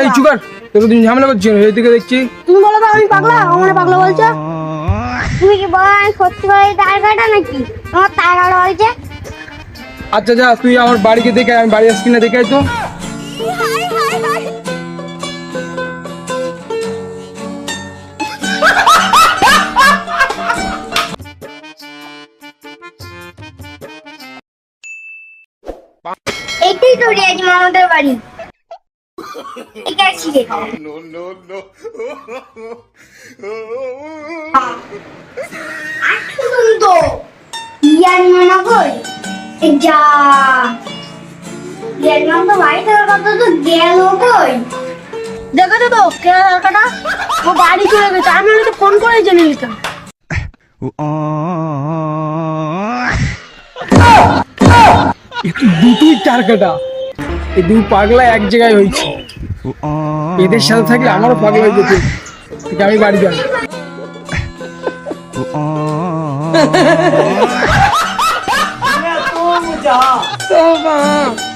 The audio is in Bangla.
এই চুকার তোকে তুমি ঝামেলা করছিস এই দেখছি। তুমি বলো তো আমি পাগলা? আমার পাগলা বলছো? তুমি কি বলো আমি সত্যি করে তার কাটা নাকি? আমার তার কাটা আচ্ছা যা তুই আমার বাড়িকে দেখে আমি বাড়ি আসছি না দেখে তো। এইটাই তো রিয়াজ মামাদের বাড়ি। ঠিক আছে। রে আসুন তো রিয়াজ মামা কই যা। রিয়াজ মামা তো বাড়ি থেকে কত তো গেল কই? দেখেছ তো তার কাটা ও বাড়ি চলে গেছে। আমি ওকে ফোন করে জেনে নিতাম। একটু দুটোই চার এই পাগলা এক জায়গায় হয়েছে। এদের সাথে থাকলে আমারও পাগলা হয়ে যেত। আমি বাড়ি যাই Oh,